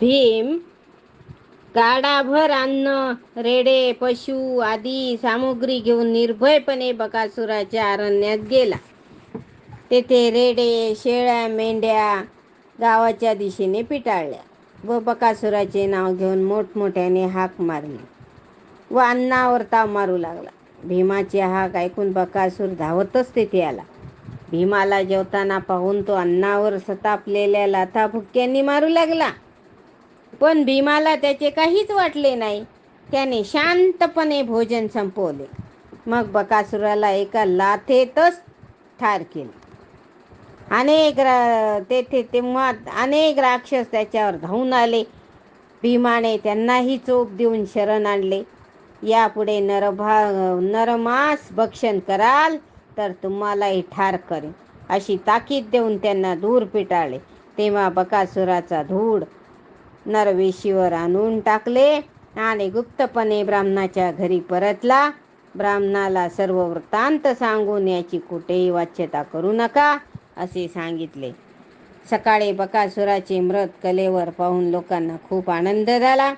भीम गाडाभर अन्न रेडे पशु आदी सामुग्री घेऊन निर्भयपणे बकासुराच्या अरण्यात गेला. तेथे रेडे शेळ्या मेंढ्या गावाच्या दिशेने पिटाळल्या व बकासुराचे नाव घेऊन मोठमोठ्याने हाक मारली व अन्नावर ताव मारू लागला. भीमाचे हाक ऐकून बकासूर धावतच तेथे आला. भीमाला जेवताना पाहून तो अन्नावर सतापलेल्या लाथा भुक्क्यांनी मारू लागला. पण भीमाला त्याचे काहीच वाटले नाही. त्याने शांतपणे भोजन संपवले. मग बकासुराला एका लाथेतच ठार केले. अनेक रा तेथे तेव्हा अनेक राक्षस त्याच्यावर धावून आले. भीमाने त्यांनाही चोप देऊन शरण आणले. यापुढे नरभा नरमास भक्षण कराल तर तुम्हालाही ठार करेन अशी ताकीद देऊन त्यांना दूर पिटाळले. तेव्हा बकासुराचा धूड नरवेशीवर आणून टाकले आणि गुप्तपणे ब्राह्मणाच्या घरी परतला. ब्राह्मणाला सर्व वृत्तांत सांगून याची कुठेही वाच्यता करू नका असे सांगितले. सकाळी बकासुराचे मृत कलेवर पाहून लोकांना खूप आनंद झाला.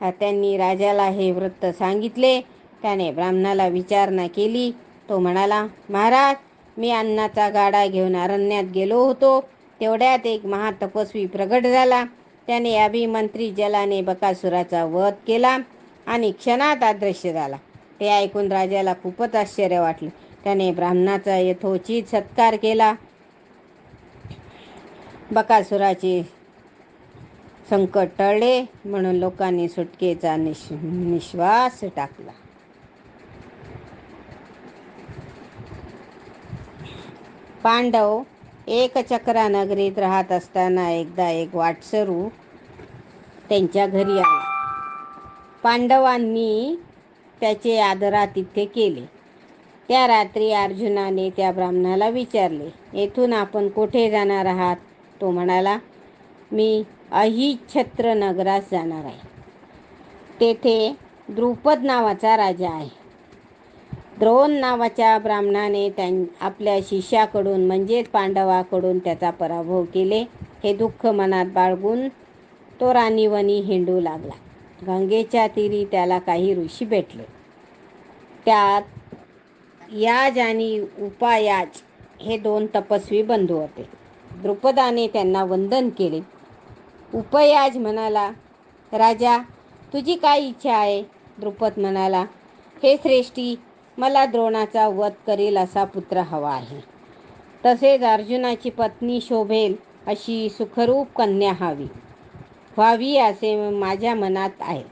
त्यांनी राजाला हे वृत्त सांगितले. त्याने ब्राह्मणाला विचारणा केली. तो म्हणाला महाराज मी अन्नाचा गाडा घेऊन अरण्यात गेलो होतो. तेवढ्यात एक महातपस्वी प्रगट झाला. त्याने अभिमंत्री जलाने बकासुराचा वध केला आणि क्षणात अदृश्य झाला. ते ऐकून राजाला खूपच आश्चर्य वाटले. त्याने ब्राह्मणाचा यथोचित सत्कार केला. बकासुराचे संकट टळले म्हणून लोकांनी सुटकेचा निश निश्वास टाकला. पांडव एकचक्रा नगरीत राहत असताना एकदा एक वाटसरू त्यांच्या घरी आला. पांडवांनी त्याचे आदरातिथ्य केले. त्या रात्री अर्जुनाने त्या ब्राह्मणाला विचारले येथून आपण कुठे जाणार आहात? तो म्हणाला मी अहिछत्र नगरास जाणार आहे. तेथे द्रुपद नावाचा राजा आहे. द्रोण नावाच्या ब्राह्मणाने त्यां आपल्या शिष्याकडून म्हणजेच पांडवाकडून त्याचा पराभव केले. हे दुःख मनात बाळगून तो राणीवनी हिंडू लागला. गंगेच्या तीरी त्याला काही ऋषी भेटले. त्यात याज आणि उपायाज हे दोन तपस्वी बंधू होते. द्रुपदाने त्यांना वंदन केले. उपयाज म्हणाला राजा तुझी काय इच्छा आहे? द्रुपद म्हणाला हे श्रेष्ठी मला द्रोणाचा वध करेल असा पुत्र हवा आहे. तसेच अर्जुनाची पत्नी शोभेल अशी सुखरूप कन्या हवी. व्हावी असे माझ्या मनात आहे.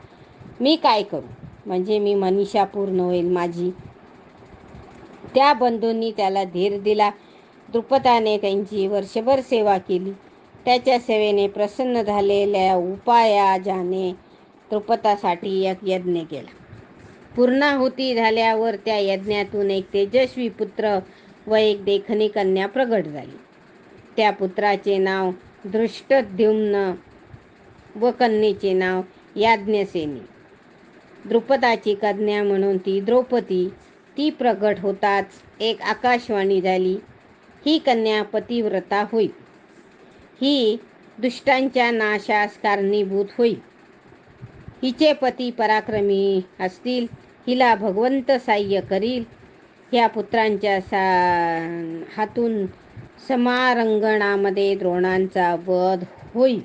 मी काय करू? म्हणजे मी मनीषा पूर्ण होईल माझी. त्या बंधूंनी त्याला धीर दिला. द्रुपदाने त्यांची वर्षभर सेवा केली. त्याच्या सेवेने प्रसन्न झालेल्या उपायाजाने द्रुपदासाठी एक यज्ञ केला. पूर्णाहुती झाल्यावर त्या यज्ञातून एक तेजस्वी पुत्र व एक देखणी कन्या प्रगट झाली. त्या पुत्राचे नाव दृष्टद्युम्न व कन्येचे नाव याज्ञसेनी. द्रुपदाची कन्या म्हणून ती द्रौपदी ती प्रगट होताच एक आकाशवाणी झाली. ही कन्या पतिव्रता होईल ही दुष्टांच्या नाशास कारणीभूत होईल हिचे पती पराक्रमी असतील हिला भगवंत साह्य करील. ह्या पुत्रांच्या सा हातून समारंगणामध्ये द्रोणांचा वध होईल.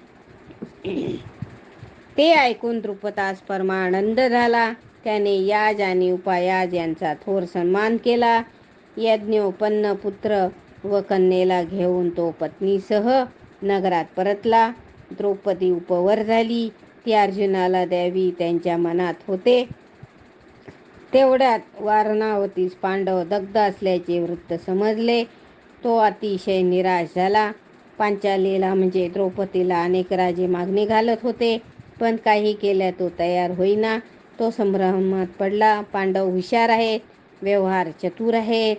ते ऐकून द्रुपदास परमानंद झाला. त्याने याज आणि उपायाज यांचा थोर सन्मान केला. यज्ञोपन्न पुत्र व कन्येला घेऊन तो पत्नीसह नगरात परतला. द्रौपदी उपवर झाली. ती अर्जुनाला द्यावी त्यांच्या मनात होते. तेवढ्यात वारणावतीस पांडव दग्ध असल्याचे वृत्त समजले. तो अतिशय निराश झाला. पांचालीला म्हणजे द्रौपदीला अनेक राजे मागणी घालत होते पण काही केल्या तो तयार होईना. तो संभ्रमात पडला. पांडव हुशार आहेत व्यवहार चतुर आहेत.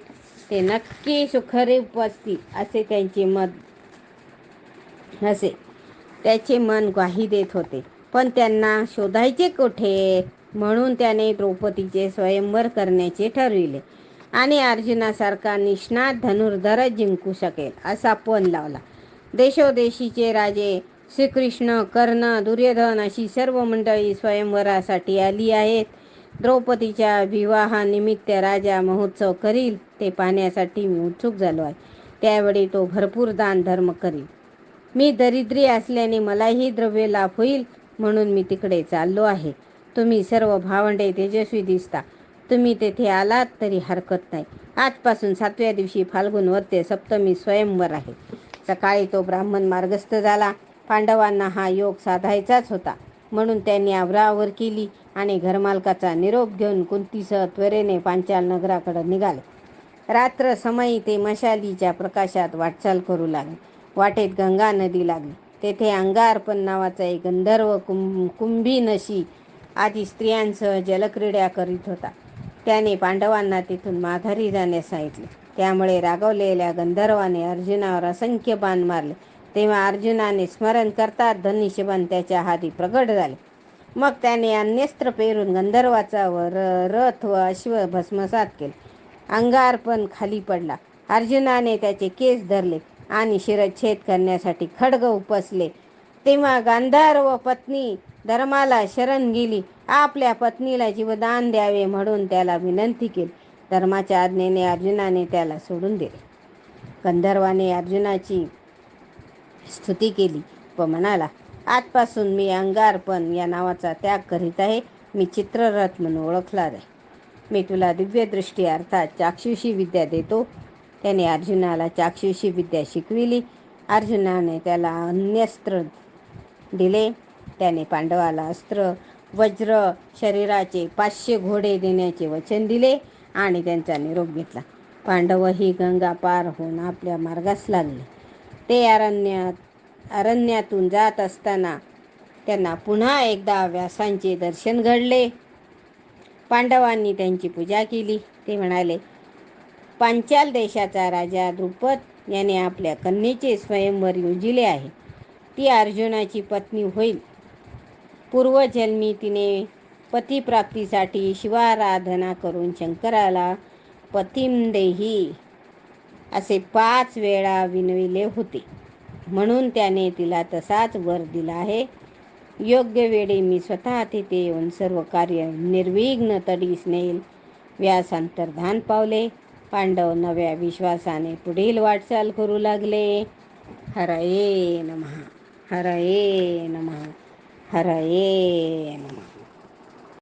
ते नक्की सुखरे असतील असे त्यांचे मत असे त्याचे मन ग्वाही देत होते. पण त्यांना शोधायचे कोठे? म्हणून त्याने द्रौपदीचे स्वयंवर करण्याचे ठरविले. आणि अर्जुनासारखा निष्णात धनुर्धरच जिंकू शकेल असा पण लावला. देशोदेशीचे राजे श्रीकृष्ण कर्ण दुर्योधन अशी सर्व मंडळी स्वयंवरासाठी आली आहेत. द्रौपदीच्या विवाहानिमित्त राजा महोत्सव करील ते पाहण्यासाठी मी उत्सुक झालो आहे. त्यावेळी तो भरपूर दान धर्म करील. मी दरिद्री असल्याने मलाही द्रव्य लाभ होईल म्हणून मी तिकडे चाललो आहे. तुम्ही सर्व भावंडे तेजस्वी दिसता. तुम्ही तेथे आलात तरी हरकत नाही. आजपासून सातव्या दिवशी फाल्गुन वरते सप्तमी स्वयंवर आहे. सकाळी तो ब्राह्मण मार्गस्थ झाला. पांडवांना हा योग साधायचाच होता. म्हणून त्यांनी आवरावर केली आणि घरमालकाचा निरोप घेऊन कुंतीसह त्वरेने पांचाल नगराकडे निघाले. रात्र समयी ते मशालीच्या प्रकाशात वाटचाल करू लागले. वाटेत गंगा नदी लागली. तेथे अंगारपण नावाचा एक गंधर्व कुं कुंभीनशी आदी स्त्रियांसह जलक्रीड्या करीत होता. त्याने पांडवांना तिथून माघारी जाण्यास सांगितले. त्यामुळे रागवलेल्या गंधर्वाने अर्जुनावर असंख्य बाण मारले. तेव्हा अर्जुनाने स्मरण करतात धनुष्यबाण त्याच्या हाती प्रगट झाले. मग त्याने अन्यस्त्र पेरून गंधर्वाचा व रथ व अश्व भस्मसात केले. अंगारपण खाली पडला. अर्जुनाने त्याचे केस धरले. आणि शिरच्छेद करण्यासाठी खडग उपसले. तेव्हा गांधार पत्नी धर्माला शरण गेली. आपल्या पत्नीला जीवदान द्यावे म्हणून त्याला विनंती केली. धर्माच्या आज्ञेने अर्जुनाने त्याला सोडून दिले. गंधर्वाने अर्जुनाची स्तुती केली व म्हणाला आजपासून मी अंगारपण या नावाचा त्याग करीत आहे. मी चित्ररथ म्हणून ओळखला आहे मी तुला दिव्यदृष्टी अर्थात चाक्षुषी विद्या देतो. त्याने अर्जुनाला चाक्षुषी विद्या शिकविली. अर्जुनाने त्याला अन्यस्त्र दिले. त्याने पांडवाला अस्त्र वज्र शरीराचे पाचशे घोडे देण्याचे वचन दिले आणि त्यांचा निरोप घेतला. पांडव ही गंगा पार होऊन आपल्या मार्गास लागले. ते अरण्यात अरण्यातून जात असताना त्यांना पुन्हा एकदा व्यासांचे दर्शन घडले. पांडवांनी त्यांची पूजा केली. ते म्हणाले पांचाल देशाचा राजा द्रुपद याने आपल्या कन्येचे स्वयंवर योजिले आहे. ती अर्जुनाची पत्नी होईल. पूर्वजन्मी तिने पतिप्राप्तीसाठी शिवाराधना करून शंकराला पतिमदेही असे पाच वेळा विनविले होते. म्हणून त्याने तिला तसाच वर दिला आहे. योग्य वेळी मी स्वतः तिथे येऊन सर्व कार्य निर्विघ्न तडीस नेईल व्यास अंतर्धान पावले. पांडव नव्या विश्वासाने पुढील वाटचाल करू लागले. हरये नमः हरये नमः हरये नमः.